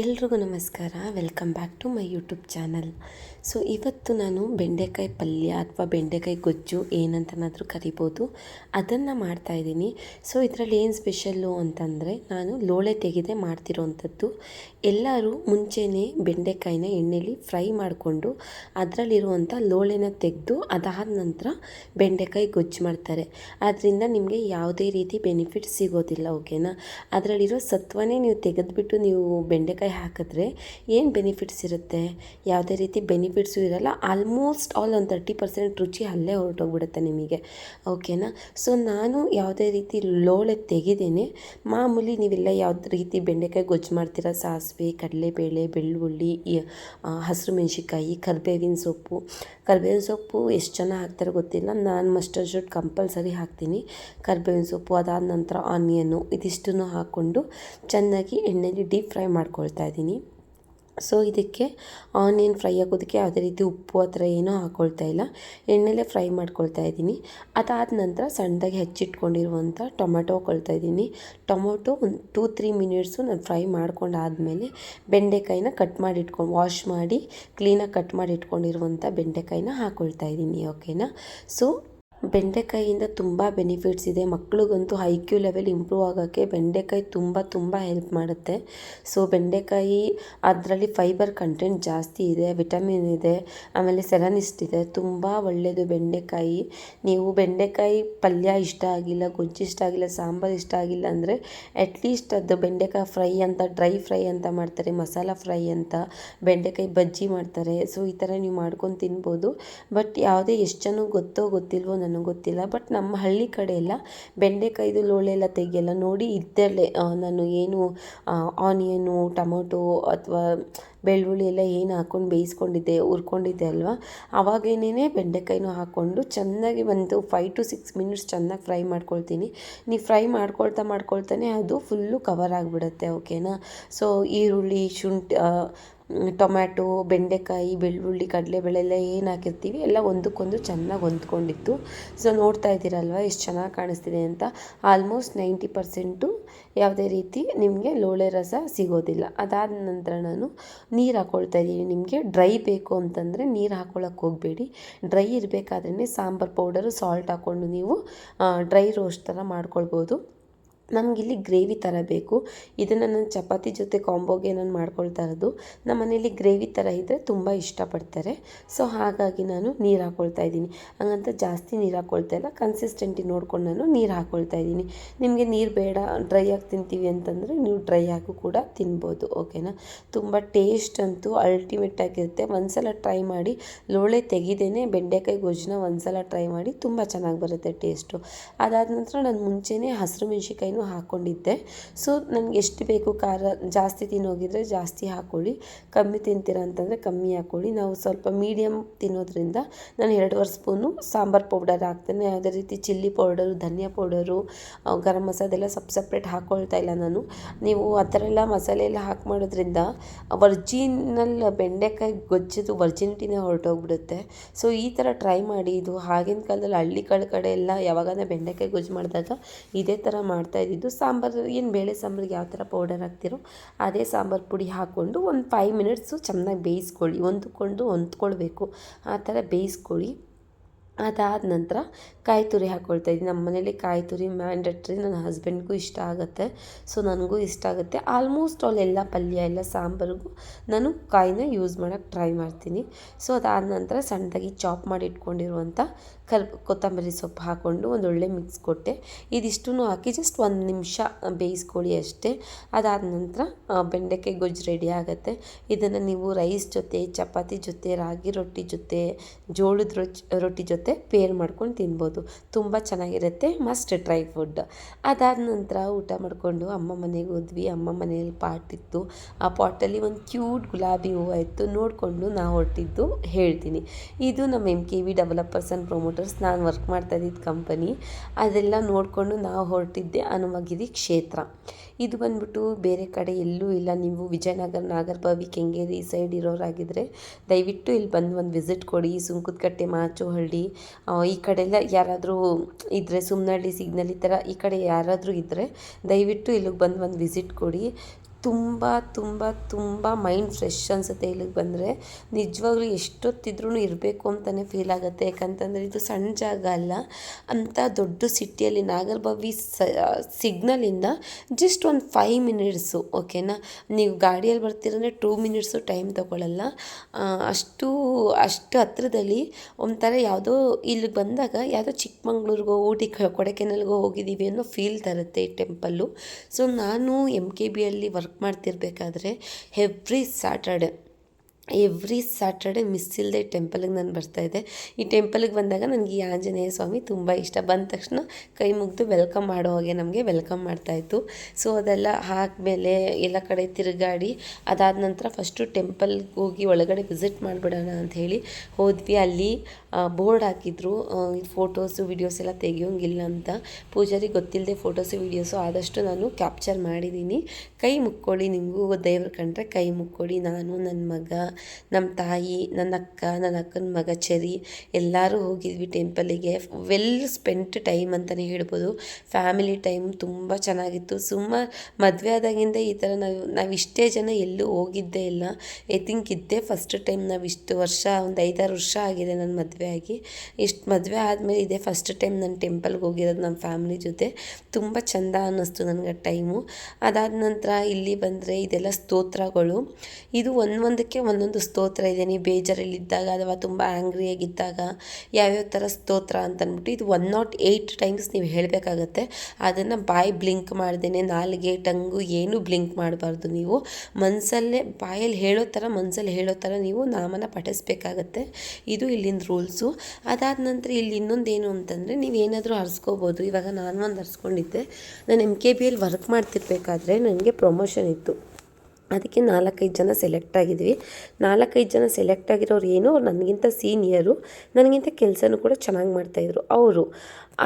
ಎಲ್ರಿಗೂ ನಮಸ್ಕಾರ. Welcome back to my YouTube channel so ಇವತ್ತು ನಾನು ಬೆಂಡೆಕಾಯಿ ಪಲ್ಯ ಅಥವಾ ಬೆಂಡೆಕಾಯಿ ಗೊಜ್ಜು ಏನಂತನಾದರೂ ಕರಿಬೋದು. ಅದನ್ನು ಮಾಡ್ತಾಯಿದ್ದೀನಿ ಸೊ ಇದರಲ್ಲಿ ಏನು ಸ್ಪೆಷಲ್ಲು ಅಂತಂದರೆ, ನಾನು ಲೋಳೆ ತೆಗೆದೇ ಮಾಡ್ತಿರೋವಂಥದ್ದು ಎಲ್ಲರೂ ಮುಂಚೆನೇ ಬೆಂಡೆಕಾಯಿನ ಎಣ್ಣೆಲಿ ಫ್ರೈ ಮಾಡಿಕೊಂಡು ಅದರಲ್ಲಿರುವಂಥ ಲೋಳೆನ ತೆಗೆದು ಅದಾದ ನಂತರ ಬೆಂಡೆಕಾಯಿ ಗೊಜ್ಜು ಮಾಡ್ತಾರೆ. ಅದರಿಂದ ನಿಮಗೆ ಯಾವುದೇ ರೀತಿ ಬೆನಿಫಿಟ್ ಸಿಗೋದಿಲ್ಲ ಓಕೆನಾ ಅದರಲ್ಲಿರೋ ಸತ್ವನೇ ನೀವು ತೆಗೆದುಬಿಟ್ಟು ನೀವು ಬೆಂಡೆಕಾಯಿ ಹಾಕಿದ್ರೆ ಏನು ಬೆನಿಫಿಟ್ಸ್ ಇರುತ್ತೆ? ಯಾವುದೇ ರೀತಿ ಬೆನಿಫಿಟ್ಸು ಇರಲ್ಲ ಆಲ್ಮೋಸ್ಟ್ ಆಲ್ ಒಂದು ತರ್ಟಿ ಪರ್ಸೆಂಟ್ ರುಚಿ ಅಲ್ಲೇ ಹೊರಟೋಗ್ಬಿಡುತ್ತೆ ನಿಮಗೆ. ಓಕೆನಾ ಸೊ ನಾನು ಯಾವುದೇ ರೀತಿ ಲೋಳೆ ತೆಗೆದೇನೆ, ಮಾಮೂಲಿ ನೀವೆಲ್ಲ ಯಾವುದೇ ರೀತಿ ಬೆಂಡೆಕಾಯಿ ಗೊಜ್ಜು ಮಾಡ್ತೀರಾ? ಸಾಸಿವೆ, ಕಡಲೆಬೇಳೆ, ಬೆಳ್ಳುಳ್ಳಿ ಹಸಿರು ಮೆಣಸಿನ್ಕಾಯಿ, ಕರ್ಬೇವಿನ ಸೊಪ್ಪು. ಕರ್ಬೇವಿನ ಸೊಪ್ಪು ಎಷ್ಟು ಜನ ಹಾಕ್ತಾರೆ ಗೊತ್ತಿಲ್ಲ. ನಾನು ಮಸ್ಟರ್ಡ್ ಶೂಟ್ ಕಂಪಲ್ಸರಿ ಹಾಕ್ತೀನಿ. ಕರ್ಬೇವಿನ ಸೊಪ್ಪು ಅದಾದ ನಂತರ ಆನಿಯನ್ನು ಇದಿಷ್ಟನ್ನು ಹಾಕ್ಕೊಂಡು ಚೆನ್ನಾಗಿ ಎಣ್ಣೆಲಿ ಡೀಪ್ ಫ್ರೈ ಮಾಡ್ಕೊಳ್ತಾ ಇದ್ದೀನಿ. ಸೊ ಇದಕ್ಕೆ ಆನಿಯನ್ ಫ್ರೈ ಆಗೋದಕ್ಕೆ ಯಾವುದೇ ರೀತಿ ಉಪ್ಪು ಆ ಥರ ಏನೂ ಹಾಕ್ಕೊಳ್ತಾ ಇಲ್ಲ. ಎಣ್ಣೆಲೇ ಫ್ರೈ ಮಾಡ್ಕೊಳ್ತಾ ಇದ್ದೀನಿ. ಅದಾದ ನಂತರ ಸಣ್ಣದಾಗಿ ಹೆಚ್ಚಿಟ್ಕೊಂಡಿರುವಂಥ ಟೊಮೆಟೊ ಹಾಕ್ಕೊಳ್ತಾ ಇದ್ದೀನಿ. ಟೊಮೊಟೊ ಒಂದು ಟೂ ತ್ರೀ ಮಿನಿಟ್ಸು ನಾನು ಫ್ರೈ ಮಾಡ್ಕೊಂಡಾದಮೇಲೆ ಬೆಂಡೆಕಾಯಿನ ಕಟ್ ಮಾಡಿ ಇಟ್ಕೊಂಡು ವಾಶ್ ಮಾಡಿ ಕ್ಲೀನಾಗಿ ಕಟ್ ಮಾಡಿ ಇಟ್ಕೊಂಡಿರುವಂಥ ಬೆಂಡೆಕಾಯಿನ ಹಾಕ್ಕೊಳ್ತಾ ಇದ್ದೀನಿ ಓಕೆನಾ ಸೊ ಬೆಂಡೆಕಾಯಿಯಿಂದ ತುಂಬ ಬೆನಿಫಿಟ್ಸ್ ಇದೆ. ಮಕ್ಳಿಗಂತೂ ಐ ಕ್ಯೂ ಲೆವೆಲ್ ಇಂಪ್ರೂವ್ ಆಗೋಕ್ಕೆ ಬೆಂಡೆಕಾಯಿ ತುಂಬ ತುಂಬ ಹೆಲ್ಪ್ ಮಾಡುತ್ತೆ. ಸೊ ಬೆಂಡೆಕಾಯಿ ಅದರಲ್ಲಿ ಫೈಬರ್ ಕಂಟೆಂಟ್ ಜಾಸ್ತಿ ಇದೆ ವಿಟಮಿನ್ ಇದೆ, ಆಮೇಲೆ ಸೆಲನಿಸ್ಟ್ ಇದೆ. ತುಂಬ ಒಳ್ಳೆಯದು ಬೆಂಡೆಕಾಯಿ. ನೀವು ಬೆಂಡೆಕಾಯಿ ಪಲ್ಯ ಇಷ್ಟ ಆಗಿಲ್ಲ, ಗೊಜ್ಜು ಇಷ್ಟ ಆಗಿಲ್ಲ, ಸಾಂಬಾರು ಇಷ್ಟ ಆಗಿಲ್ಲ ಅಂದರೆ ಅಟ್ಲೀಸ್ಟ್ ಅದು ಬೆಂಡೆಕಾಯಿ ಫ್ರೈ ಅಂತ ಡ್ರೈ ಫ್ರೈ ಅಂತ ಮಾಡ್ತಾರೆ, ಮಸಾಲ ಫ್ರೈ ಅಂತ, ಬೆಂಡೆಕಾಯಿ ಬಜ್ಜಿ ಮಾಡ್ತಾರೆ. ಸೊ ಈ ಥರ ನೀವು ಮಾಡ್ಕೊಂಡು ತಿನ್ಬೋದು. ಬಟ್ ಯಾವುದೇ ಎಷ್ಟು ಜನ ಗೊತ್ತೋ ಗೊತ್ತಿಲ್ವೋ ನನಗೆ ಗೊತ್ತಿಲ್ಲ ಬಟ್ ನಮ್ಮ ಹಳ್ಳಿ ಕಡೆ ಎಲ್ಲ ಬೆಂಡೆಕಾಯ್ದು ಲೋಳೆ ಎಲ್ಲ ತೆಗಿಯಲ್ಲ, ನೋಡಿ ಇದ್ದಲ್ಲೇ ನಾನು ಏನು ಆನಿಯನು ಟೊಮೊಟೊ ಅಥವಾ ಬೆಳ್ಳುಳ್ಳಿ ಎಲ್ಲ ಏನು ಹಾಕ್ಕೊಂಡು ಬೇಯಿಸ್ಕೊಂಡಿದ್ದೆ, ಹುರ್ಕೊಂಡಿದ್ದೆ ಅಲ್ವಾ? ಅವಾಗೇನೇ ಬೆಂಡೆಕಾಯಿನೂ ಹಾಕ್ಕೊಂಡು ಚೆನ್ನಾಗಿ ಒಂದು ಫೈವ್ ಟು ಸಿಕ್ಸ್ ಮಿನಿಟ್ಸ್ ಚೆನ್ನಾಗಿ ಫ್ರೈ ಮಾಡ್ಕೊಳ್ತೀನಿ. ನೀವು ಫ್ರೈ ಮಾಡ್ಕೊಳ್ತಾ ಮಾಡ್ಕೊಳ್ತಾನೆ ಅದು ಫುಲ್ಲು ಕವರ್ ಆಗಿಬಿಡುತ್ತೆ ಓಕೆನಾ ಸೊ ಈರುಳ್ಳಿ, ಶುಂಠಿ ಟೊಮ್ಯಾಟೊ, ಬೆಂಡೆಕಾಯಿ, ಬೆಳ್ಳುಳ್ಳಿ, ಕಡಲೆಬೇಳೆ ಎಲ್ಲ ಏನು ಹಾಕಿರ್ತೀವಿ, ಎಲ್ಲ ಒಂದಕ್ಕೊಂದು ಚೆನ್ನಾಗಿ ಹೊಂದ್ಕೊಂಡಿತ್ತು ಸೊ ನೋಡ್ತಾ ಇದ್ದೀರಲ್ವ, ಎಷ್ಟು ಚೆನ್ನಾಗಿ ಕಾಣಿಸ್ತಿದೆ ಅಂತ. ಆಲ್ಮೋಸ್ಟ್ ನೈಂಟಿ ಪರ್ಸೆಂಟು ಯಾವುದೇ ರೀತಿ ನಿಮಗೆ ಲೋಳೆ ರಸ ಸಿಗೋದಿಲ್ಲ. ಅದಾದ ನಂತರ ನಾನು ನೀರು ಹಾಕ್ಕೊಳ್ತಾ ಇದ್ದೀನಿ. ನಿಮಗೆ ಡ್ರೈ ಬೇಕು ಅಂತಂದರೆ ನೀರು ಹಾಕ್ಕೊಳ್ಳೋಕೆ ಹೋಗಬೇಡಿ. ಡ್ರೈ ಇರಬೇಕಾದ್ರೆ ಸಾಂಬಾರು ಪೌಡರು ಸಾಲ್ಟ್ ಹಾಕ್ಕೊಂಡು ನೀವು ಡ್ರೈ ರೋಸ್ಟ್ ಥರ ಮಾಡ್ಕೊಳ್ಬೋದು. ನಮಗಿಲ್ಲಿ ಗ್ರೇವಿ ಥರ ಬೇಕು. ಇದನ್ನು ನಾನು ಚಪಾತಿ ಜೊತೆ ಕಾಂಬೋಗೆ ನಾನು ಮಾಡ್ಕೊಳ್ತಾ ಇರೋದು. ನಮ್ಮ ಮನೇಲಿ ಗ್ರೇವಿ ಥರ ಇದ್ದರೆ ತುಂಬ ಇಷ್ಟಪಡ್ತಾರೆ. ಸೊ, ಹಾಗಾಗಿ ನಾನು ನೀರು ಹಾಕ್ಕೊಳ್ತಾ ಇದ್ದೀನಿ. ಹಂಗಂತ ಜಾಸ್ತಿ ನೀರು ಹಾಕ್ಕೊಳ್ತಾ ಇಲ್ಲ. ಕನ್ಸಿಸ್ಟೆಂಟಿ ನೋಡ್ಕೊಂಡು ನಾನು ನೀರು ಹಾಕ್ಕೊಳ್ತಾ ಇದ್ದೀನಿ. ನಿಮಗೆ ನೀರು ಬೇಡ ಡ್ರೈ ಆಗಿ ತಿಂತೀವಿ ಅಂತಂದರೆ ನೀವು ಡ್ರೈ ಆಗೂ ಕೂಡ ತಿನ್ಬೋದು ಓಕೆನಾ ತುಂಬ ಟೇಸ್ಟ್ ಅಂತೂ ಅಲ್ಟಿಮೇಟ್ ಆಗಿರುತ್ತೆ. ಒಂದ್ಸಲ ಟ್ರೈ ಮಾಡಿ, ಲೋಳೆ ತೆಗಿದೇನೆ ಬೆಂಡೆಕಾಯಿ ಗೊಜ್ಜನ್ನ ಒಂದ್ಸಲ ಟ್ರೈ ಮಾಡಿ ತುಂಬ ಚೆನ್ನಾಗಿ ಬರುತ್ತೆ ಟೇಸ್ಟು ಅದಾದ ನಂತರ ನಾನು ಮುಂಚೆನೇ ಹಸಿರು ಮೆಣ್ಸಿಕಾಯಿನೂ ಹಾಕ್ಕೊಂಡಿದ್ದೆ ಸೊ ನನಗೆ ಎಷ್ಟು ಬೇಕು ಖಾರ, ಜಾಸ್ತಿ ತಿನ್ನೋಗಿದ್ರೆ ಜಾಸ್ತಿ ಹಾಕ್ಕೊಳ್ಳಿ ಕಮ್ಮಿ ತಿಂತೀರ ಅಂತಂದರೆ ಕಮ್ಮಿ ಹಾಕ್ಕೊಳ್ಳಿ ನಾವು ಸ್ವಲ್ಪ ಮೀಡಿಯಮ್ ತಿನ್ನೋದ್ರಿಂದ ನಾನು ಎರಡೂವರೆ ಸ್ಪೂನು ಸಾಂಬಾರು ಪೌಡರ್ ಹಾಕ್ತೇನೆ. ಯಾವುದೇ ರೀತಿ ಚಿಲ್ಲಿ ಪೌಡರು ಧನಿಯಾ ಪೌಡರು ಗರಂ ಮಸಾಲೆ ಎಲ್ಲ ಸಪ್ ಸಪ್ರೇಟ್ ಹಾಕ್ಕೊಳ್ತಾ ಇಲ್ಲ ನಾನು. ನೀವು ಆ ಥರ ಎಲ್ಲ ಮಸಾಲೆ ಎಲ್ಲ ಹಾಕಿ ಮಾಡೋದ್ರಿಂದ ವರ್ಜಿನಲ್ ಬೆಂಡೆಕಾಯಿ ಗೊಜ್ಜದು ವರ್ಜಿನಿಟಿನೇ ಹೊರಟೋಗ್ಬಿಡುತ್ತೆ. ಸೊ ಈ ಥರ ಟ್ರೈ ಮಾಡಿ, ಇದು ಆಗಿನ ಕಾಲದಲ್ಲಿ ಹಳ್ಳಿಗಳ ಕಡೆ ಎಲ್ಲ ಯಾವಾಗಾನ ಬೆಂಡೆಕಾಯಿ ಗೊಜ್ಜು ಮಾಡಿದಾಗ ಇದೇ ಥರ ಮಾಡ್ತಾ ಇದ್ದಿದ್ದು ಸಾಂಬಾರು, ಏನು ಬೇಳೆ ಸಾಂಬಾರಿಗೆ ಯಾವ ಥರ ಪೌಡರ್ ಹಾಕ್ತಿರೋ ಅದೇ ಸಾಂಬಾರು ಪುಡಿ ಹಾಕ್ಕೊಂಡು ಒಂದು ಫೈವ್ ಮಿನಿಟ್ಸು ಚೆನ್ನಾಗಿ ಬೇಯಿಸ್ಕೊಳ್ಳಿ. ಹೊಂದ್ಕೊಂಡು ಹೊಂದ್ಕೊಳ್ಬೇಕು. ಆ ಥರ ಬೇಯಿಸ್ಕೊಳ್ಳಿ. ಅದಾದ ನಂತರ ಕಾಯಿ ತುರಿ ಹಾಕ್ಕೊಳ್ತಾ ಇದ್ದೀನಿ. ನಮ್ಮ ಮನೇಲಿ ಕಾಯಿ ತುರಿ ಮ್ಯಾಂಡೇಟ್ರಿ ನನ್ನ ಹಸ್ಬೆಂಡ್ಗೂ ಇಷ್ಟ ಆಗುತ್ತೆ. ಸೊ ನನಗೂ ಇಷ್ಟ ಆಗುತ್ತೆ. ಆಲ್ಮೋಸ್ಟ್ ಆಲ್ ಎಲ್ಲ ಪಲ್ಯ ಎಲ್ಲ ಸಾಂಬಾರಿಗೂ ನಾನು ಕಾಯಿನ ಯೂಸ್ ಮಾಡೋಕ್ಕೆ ಟ್ರೈ ಮಾಡ್ತೀನಿ. ಸೊ ಅದಾದ ನಂತರ ಸಣ್ಣದಾಗಿ ಚಾಪ್ ಮಾಡಿ ಇಟ್ಕೊಂಡಿರುವಂಥ ಕರ್, ಕೊತ್ತಂಬರಿ ಸೊಪ್ಪು ಹಾಕ್ಕೊಂಡು ಒಂದು ಒಳ್ಳೆ ಮಿಕ್ಸ್ ಕೊಟ್ಟೆ. ಇದಿಷ್ಟು ಹಾಕಿ ಜಸ್ಟ್ ಒಂದು ನಿಮಿಷ ಬೇಯಿಸ್ಕೊಳ್ಳಿ ಅಷ್ಟೇ. ಅದಾದ ನಂತರ ಬೆಂಡೆಕಾಯಿ ಗೊಜ್ಜು ರೆಡಿ ಆಗುತ್ತೆ. ಇದನ್ನು ನೀವು ರೈಸ್ ಜೊತೆ, ಚಪಾತಿ ಜೊತೆ, ರಾಗಿ ರೊಟ್ಟಿ ಜೊತೆ, ಜೋಳದ ರೊಟ್ಟಿ ಜೊತೆ ಪೇರ್ ಮಾಡ್ಕೊಂಡು ತಿನ್ಬೋದು. ತುಂಬ ಚೆನ್ನಾಗಿರುತ್ತೆ ಮಸ್ಟ್ ಡ್ರೈ ಫುಡ್ ಅದಾದ ನಂತರ ಊಟ ಮಾಡಿಕೊಂಡು ಅಮ್ಮ ಮನೆಗೆ ಹೋದ್ವಿ. ಅಮ್ಮ ಮನೆಯಲ್ಲಿ ಪಾಟ್ ಇತ್ತು. ಆ ಪಾಟಲ್ಲಿ ಒಂದು ಕ್ಯೂಟ್ ಗುಲಾಬಿ ಹೂವು ಇತ್ತು. ನೋಡಿಕೊಂಡು ನಾವು ಹೊರಟಿದ್ದು ಹೇಳ್ತೀನಿ. ಇದು ನಮ್ಮ M K V developers and promoters ನಾನು ವರ್ಕ್ ಮಾಡ್ತಾ ಇದ್ದಿದ್ದು ಕಂಪನಿ ಅದೆಲ್ಲ ನೋಡಿಕೊಂಡು ನಾವು ಹೊರಟಿದ್ದೆ. ಹನುಮಗಿರಿ ಕ್ಷೇತ್ರ. ಇದು ಬಂದ್ಬಿಟ್ಟು ಬೇರೆ ಕಡೆ ಎಲ್ಲೂ ಇಲ್ಲ. ನೀವು ವಿಜಯನಗರ ನಾಗರ್ಭಾವಿ ಕೆಂಗೇರಿ ಈ ಸೈಡ್ ಇರೋರಾಗಿದ್ದರೆ ದಯವಿಟ್ಟು ಇಲ್ಲಿ ಬಂದು ಒಂದು ವಿಸಿಟ್ ಕೊಡಿ. ಸುಂಕದಕಟ್ಟೆ ಮಾಚೋಹಳ್ಳಿ ಈ ಕಡೆಯೆಲ್ಲ ಯಾರಾದರೂ ಇದ್ದರೆ ಸುಮ್ಮನಳ್ಳಿ ಸಿಗ್ನಲ್ ಈ ಥರ ಈ ಕಡೆ ಯಾರಾದರೂ ಇದ್ದರೆ ದಯವಿಟ್ಟು ಇಲ್ಲಿಗೆ ಬಂದು ಒಂದು ವಿಸಿಟ್ ಕೊಡಿ. ತುಂಬ ತುಂಬ ತುಂಬ ಮೈಂಡ್ ಫ್ರೆಶ್ ಅನಿಸುತ್ತೆ ಇಲ್ಲಿಗೆ ಬಂದರೆ. ನಿಜವಾಗ್ಲೂ ಎಷ್ಟೊತ್ತಿದ್ರೂ ಇರಬೇಕು ಅಂತಲೇ ಫೀಲ್ ಆಗುತ್ತೆ. ಯಾಕಂತಂದರೆ ಇದು ಸಣ್ಣ ಜಾಗ ಅಲ್ಲ. ಅಂಥ ದೊಡ್ಡ ಸಿಟಿಯಲ್ಲಿ ನಾಗರಬಾವಿ ಸಿಗ್ನಲಿಂದ ಜಸ್ಟ್ ಒಂದು ಫೈವ್ ಮಿನಿಟ್ಸು ಓಕೆನಾ ನೀವು ಗಾಡಿಯಲ್ಲಿ ಬರ್ತೀರಂದರೆ ಟೂ ಮಿನಿಟ್ಸು ಟೈಮ್ ತೊಗೊಳ್ಳಲ್ಲ ಅಷ್ಟು ಅಷ್ಟು ಹತ್ರದಲ್ಲಿ ಒಂಥರ ಯಾವುದೋ ಇಲ್ಲಿಗೆ ಬಂದಾಗ ಯಾವುದೋ ಚಿಕ್ಕಮಂಗ್ಳೂರಿಗೋ, ಊಟಿ ಕೊಡೆಕೆನಲ್ಗೋ ಹೋಗಿದ್ದೀವಿ ಅನ್ನೋ ಫೀಲ್ ತರುತ್ತೆ ಈ ಟೆಂಪಲ್ಲು ಸೊ ನಾನು ಎಂ ಕೆ ಬಿಯಲ್ಲಿ work ಮಾಡ್ತಿರ್ಬೇಕಾದ್ರೆ every Saturday every Saturday miss ಇಲ್ಲದೆ ಟೆಂಪಲಿಗೆ ನಾನು ಬರ್ತಾಯಿದ್ದೆ ಈ ಟೆಂಪಲ್ಗೆ ಬಂದಾಗ ನನಗೆ ಈ ಆಂಜನೇಯ ಸ್ವಾಮಿ ತುಂಬ ಇಷ್ಟ. ಬಂದ ತಕ್ಷಣ ಕೈ ಮುಗಿದು ವೆಲ್ಕಮ್ ಮಾಡೋ ಹಾಗೆ ನಮಗೆ ವೆಲ್ಕಮ್ ಮಾಡ್ತಾಯಿತ್ತು ಸೊ ಅದೆಲ್ಲ ಹಾಕಮೇಲೆ ಎಲ್ಲ ಕಡೆ ತಿರುಗಾಡಿ, ಅದಾದ ನಂತರ ಫಸ್ಟು ಟೆಂಪಲ್ಗೆ ಹೋಗಿ ಒಳಗಡೆ ವಿಸಿಟ್ ಮಾಡಿಬಿಡೋಣ ಅಂತ ಹೇಳಿ ಹೋದ್ವಿ. ಅಲ್ಲಿ ಬೋರ್ಡ್ ಹಾಕಿದ್ರು. ಫೋಟೋಸು ವಿಡಿಯೋಸ್ ಎಲ್ಲ ತೆಗಿಯೋಂಗಿಲ್ಲ ಅಂತ. ಪೂಜಾರಿ ಗೊತ್ತಿಲ್ಲದೆ ಫೋಟೋಸು ವೀಡಿಯೋಸು ಆದಷ್ಟು ನಾನು ಕ್ಯಾಪ್ಚರ್ ಮಾಡಿದ್ದೀನಿ ಕೈ ಮುಕ್ಕೊಳ್ಳಿ ನಿಮಗೂ ದೇವ್ರ ಕಂಡ್ರೆ ಕೈ ಮುಕ್ಕೊಳ್ಳಿ, ನಾನು ನನ್ನ ಮಗ. ನಮ್ಮ ತಾಯಿ, ನನ್ನ ಅಕ್ಕ, ನನ್ನ ಅಕ್ಕನ ಮಗ ಚೆರಿ ಎಲ್ಲರೂ ಹೋಗಿದ್ವಿ ಟೆಂಪಲಿಗೆ. ವೆಲ್ ಸ್ಪೆಂಟ್ ಟೈಮ್ ಅಂತಲೇ ಹೇಳ್ಬೋದು. ಫ್ಯಾಮಿಲಿ ಟೈಮ್ ತುಂಬ ಚೆನ್ನಾಗಿತ್ತು. ಸುಮ್ಮ ಮದುವೆ ಆದಾಗಿಂದ ಈ ಥರ ನಾವು ನಾವು ಇಷ್ಟೇ ಜನ ಎಲ್ಲೂ ಹೋಗಿದ್ದೇ ಇಲ್ಲ. ಐ ಥಿಂಕ್ ಇದ್ದೇ ಫಸ್ಟ್ ಟೈಮ್ ನಾವು ಇಷ್ಟು ವರ್ಷ, ಒಂದು ಐದಾರು ವರ್ಷ ಆಗಿದೆ ನನ್ನ ಮದುವೆ ಆಗಿ. ಇಷ್ಟು ಮದುವೆ ಆದಮೇಲೆ ಇದೇ ಫಸ್ಟ್ ಟೈಮ್ ನಾನು ಟೆಂಪಲ್ಗೆ ಹೋಗಿರೋದು ನಮ್ಮ ಫ್ಯಾಮಿಲಿ ಜೊತೆ. ತುಂಬ ಚೆಂದ ಅನ್ನಿಸ್ತು ನನಗೆ ಟೈಮು. ಅದಾದ ನಂತರ ಇಲ್ಲಿ ಬಂದರೆ ಇದೆಲ್ಲ ಸ್ತೋತ್ರಗಳು. ಇದು ಒಂದೊಂದಕ್ಕೆ ಒಂದೊಂದು ಸ್ತೋತ್ರ ಇದೆ. ನೀವು ಬೇಜಾರಲ್ಲಿದ್ದಾಗ ಅಥವಾ ತುಂಬ ಆ್ಯಂಗ್ರಿಯಾಗಿದ್ದಾಗ ಯಾವ್ಯಾವ ಥರ ಸ್ತೋತ್ರ ಅಂತ ಅಂದ್ಬಿಟ್ಟು ಇದು ಒನ್ ನಾಟ್ ಏಯ್ಟ್ ಟೈಮ್ಸ್ ನೀವು ಹೇಳಬೇಕಾಗತ್ತೆ. ಅದನ್ನು ಬಾಯಿ ಬ್ಲಿಂಕ್ ಮಾಡ್ದೇ ನಾಲಿಗೆ, ಟಂಗು ಏನು ಬ್ಲಿಂಕ್ ಮಾಡಬಾರ್ದು ನೀವು. ಮನಸ್ಸಲ್ಲೇ ಬಾಯಲ್ಲಿ ಹೇಳೋ ಥರ ಮನಸ್ಸಲ್ಲಿ ಹೇಳೋ ಥರ ನೀವು ನಾಮನ ಪಠಿಸ್ಬೇಕಾಗತ್ತೆ. ಇದು ಇಲ್ಲಿನ ರೂಲ್ಸು ಅದಾದ ನಂತರ ಇಲ್ಲಿ ಇನ್ನೊಂದು ಏನು ಅಂತಂದರೆ ನೀವು ಏನಾದರೂ ಹರಿಸ್ಕೋಬೋದು. ಇವಾಗ ನಾನು ಒಂದು ಹರಿಸ್ಕೊಂಡಿದ್ದೆ. ನಾನು M K B L work ಮಾಡ್ತಿರ್ಬೇಕಾದ್ರೆ ನನಗೆ ಪ್ರಮೋಷನ್ ಇತ್ತು. ಅದಕ್ಕೆ ನಾಲ್ಕೈದು ಜನ ಸೆಲೆಕ್ಟ್ ಆಗಿದ್ವಿ. ನಾಲ್ಕೈದು ಜನ ಸೆಲೆಕ್ಟ್ ಆಗಿರೋರು ಏನು? ನನಗಿಂತ ಸೀನಿಯರು. ನನಗಿಂತ ಕೆಲಸನೂ ಕೂಡ ಚೆನ್ನಾಗಿ ಮಾಡ್ತಾಯಿದ್ರು ಅವರು,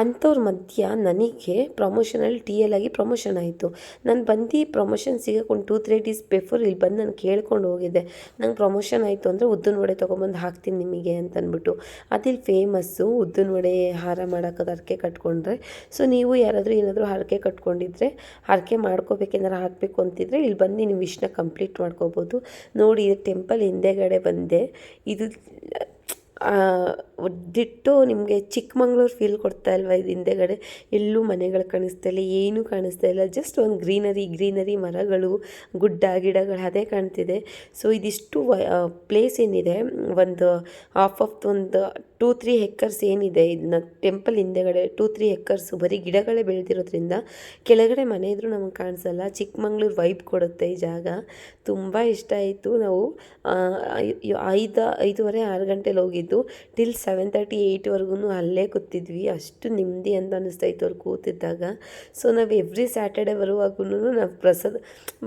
ಅಂಥವ್ರ ಮಧ್ಯ ನನಗೆ ಪ್ರಮೋಷನಲ್ಲಿ ಟಿ ಎಲ್ ಆಗಿ ಪ್ರಮೋಷನ್ ಆಯಿತು. ನಾನು ಬಂದು ಪ್ರಮೋಷನ್ ಸಿಗೋಕೆ ಒಂದು ಟೂ ತ್ರೀ ಡೇಸ್ ಬಿಫೋರ್ ಇಲ್ಲಿ ಬಂದು ನಾನು ಕೇಳ್ಕೊಂಡು ಹೋಗಿದ್ದೆ. ನಂಗೆ ಪ್ರಮೋಷನ್ ಆಯಿತು ಅಂದರೆ ಉದ್ದಿನ ವಡೆ ತೊಗೊಂಬಂದು ಹಾಕ್ತೀನಿ ನಿಮಗೆ ಅಂತಂದ್ಬಿಟ್ಟು. ಅದಿಲ್ಲಿ ಫೇಮಸ್ಸು ಉದ್ದಿನ ವಡೆ ಹಾರ ಮಾಡೋಕ್ಕದು ಹರಕೆ ಕಟ್ಕೊಂಡ್ರೆ. ಸೊ ನೀವು ಯಾರಾದರೂ ಏನಾದರೂ ಹರಕೆ ಕಟ್ಕೊಂಡಿದ್ರೆ, ಹರಕೆ ಮಾಡ್ಕೋಬೇಕೇನಾರು ಹಾಕಬೇಕು ಅಂತಿದ್ರೆ ಇಲ್ಲಿ ಬಂದು ನೀವು ವಿಶ್ನ ಕಂಪ್ಲೀಟ್ ಮಾಡ್ಕೋಬೋದು. ನೋಡಿ ಟೆಂಪಲ್ ಹಿಂದೆಗಡೆ ಬಂದೆ. ಇದು ಒದ್ದಿಟ್ಟು ನಿಮಗೆ ಚಿಕ್ಕಮಂಗ್ಳೂರು ಫೀಲ್ ಕೊಡ್ತಾ ಇಲ್ವಾ ಇದು ಹಿಂದೆಗಡೆ? ಎಲ್ಲೂ ಮನೆಗಳು ಕಾಣಿಸ್ತಾ ಇಲ್ಲ, ಏನೂ ಕಾಣಿಸ್ತಾ ಇಲ್ಲ. ಜಸ್ಟ್ ಒಂದು ಗ್ರೀನರಿ ಗ್ರೀನರಿ ಮರಗಳು, ಗುಡ್ಡ, ಗಿಡಗಳು, ಅದೇ ಕಾಣ್ತಿದೆ. ಸೊ ಇದಿಷ್ಟು ಪ್ಲೇಸ್ ಏನಿದೆ, ಒಂದು ಹಾಫ್ ಆಫ್ ಒಂದು ಟೂ ತ್ರೀ ಹೆಕ್ಕರ್ಸ್ ಏನಿದೆ, ಇದನ್ನ ಟೆಂಪಲ್ ಹಿಂದೆಗಡೆ ಟೂ ತ್ರೀ ಹೆಕ್ಕರ್ಸು ಬರೀ ಗಿಡಗಳೇ ಬೆಳೆದಿರೋದ್ರಿಂದ ಕೆಳಗಡೆ ಮನೆ ಇದ್ರೂ ನಮಗೆ ಕಾಣಿಸಲ್ಲ. ಚಿಕ್ಕಮಂಗ್ಳೂರು ವೈಬ್ ಕೊಡುತ್ತೆ ಈ ಜಾಗ. ತುಂಬ ಇಷ್ಟ ಆಯಿತು. ನಾವು ಐದು, ಐದೂವರೆ, ಆರು ಗಂಟೆಲಿ ಹೋಗಿದ್ದು. ಟಿಲ್ ಸೆವೆನ್ ತರ್ಟಿ ಏಯ್ಟ್ವರೆಗೂ ಅಲ್ಲೇ ಕೂತಿದ್ವಿ. ಅಷ್ಟು ನೆಮ್ಮದಿ ಅಂತ ಅನ್ನಿಸ್ತಾ ಇತ್ತು ಅವ್ರು ಕೂತಿದ್ದಾಗ. ಸೊ ನಾವು ಎವ್ರಿ ಸ್ಯಾಟರ್ಡೆ ಬರುವಾಗೂ ನಾವು ಪ್ರಸಾದ,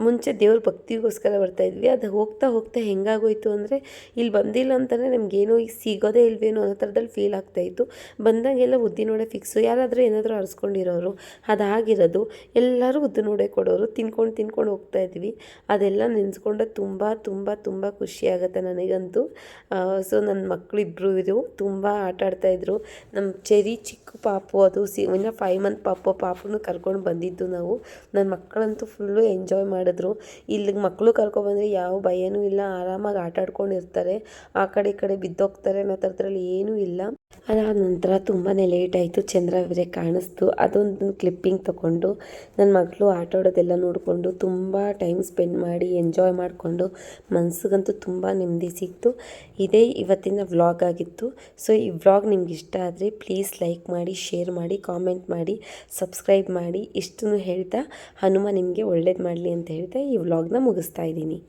ಮುಂಚೆ ದೇವ್ರ ಭಕ್ತಿಗೋಸ್ಕರ ಬರ್ತಾಯಿದ್ವಿ ಅದು ಹೋಗ್ತಾ ಹೋಗ್ತಾ ಹೆಂಗಾಗೋಯ್ತು ಅಂದರೆ, ಇಲ್ಲಿ ಬಂದಿಲ್ಲ ಅಂತಲೇ ನಮಗೇನೋ ಈಗ ಸಿಗೋದೇ ಇಲ್ವೇನೋ ಥರದಲ್ಲಿ ಫೀಲ್ ಆಗ್ತಾಯಿತ್ತು ಬಂದಾಗೆಲ್ಲ ಉದ್ದಿನೋಡೆ ಫಿಕ್ಸು ಯಾರಾದರೂ ಏನಾದರೂ ಅರ್ಸ್ಕೊಂಡಿರೋರು, ಅದಾಗಿರೋದು, ಎಲ್ಲರೂ ಉದ್ದಿನೋಡೆ ಕೊಡೋರು, ತಿನ್ಕೊಂಡು ತಿನ್ಕೊಂಡು ಹೋಗ್ತಾಯಿದ್ವಿ ಅದೆಲ್ಲ ನೆನೆಸ್ಕೊಂಡ್ರೆ ತುಂಬ ತುಂಬ ತುಂಬ ಖುಷಿಯಾಗುತ್ತೆ ನನಗಂತೂ. ಸೊ ನನ್ನ ಮಕ್ಕಳಿಬ್ಬರು ಇದು ತುಂಬ ಆಟ ಆಡ್ತಾಯಿದ್ರು ನಮ್ಮ ಚೆರಿ ಚಿಕ್ಕ ಪಾಪು ಅದು ಸಿ, ಇನ್ನು ಫೈವ್ ಮಂತ್ ಪಾಪು ಪಾಪುನು ಕರ್ಕೊಂಡು ಬಂದಿದ್ದು ನಾವು. ನನ್ನ ಮಕ್ಕಳಂತೂ ಫುಲ್ಲು ಎಂಜಾಯ್ ಮಾಡಿದ್ರು. ಇಲ್ಲಿಗೆ ಮಕ್ಕಳು ಕರ್ಕೊಬಂದರೆ ಯಾವ ಭಯನೂ ಇಲ್ಲ. ಆರಾಮಾಗಿ ಆಟ ಆಡ್ಕೊಂಡಿರ್ತಾರೆ. ಆ ಕಡೆ ಈ ಕಡೆ ಬಿದ್ದೋಗ್ತಾರೆ ಅನ್ನೋ ಥರದ್ರಲ್ಲಿ ಏನೂ ಇಲ್ಲ. ಅದಾದ ನಂತರ ತುಂಬಾ ಲೇಟ್ ಆಯಿತು. ಚಂದ್ರ ಬೇರೆ ಕಾಣಿಸ್ತು. ಅದೊಂದು ಕ್ಲಿಪ್ಪಿಂಗ್ ತಗೊಂಡು ನನ್ನ ಮಗಳು ಆಟ ಆಡೋದೆಲ್ಲ ನೋಡಿಕೊಂಡು ತುಂಬ ಟೈಮ್ ಸ್ಪೆಂಡ್ ಮಾಡಿ ಎಂಜಾಯ್ ಮಾಡಿಕೊಂಡು ಮನಸ್ಸಿಗಂತೂ ತುಂಬ ನೆಮ್ಮದಿ ಸಿಕ್ತು. ಇದೇ ಇವತ್ತಿನ ವ್ಲಾಗ್ ಆಗಿತ್ತು. ಸೊ ಈ ವ್ಲಾಗ್ ನಿಮ್ಗೆ ಇಷ್ಟ ಆದರೆ ಪ್ಲೀಸ್ ಲೈಕ್ ಮಾಡಿ ಶೇರ್ ಮಾಡಿ ಕಾಮೆಂಟ್ ಮಾಡಿ ಸಬ್ಸ್ಕ್ರೈಬ್ ಮಾಡಿ. ಇಷ್ಟನ್ನು ಹೇಳ್ತಾ ಹನುಮ ನಿಮಗೆ ಒಳ್ಳೇದು ಮಾಡಲಿ ಅಂತ ಹೇಳ್ತಾ ಈ ವ್ಲಾಗ್ನ ಮುಗಿಸ್ತಾ ಇದ್ದೀನಿ.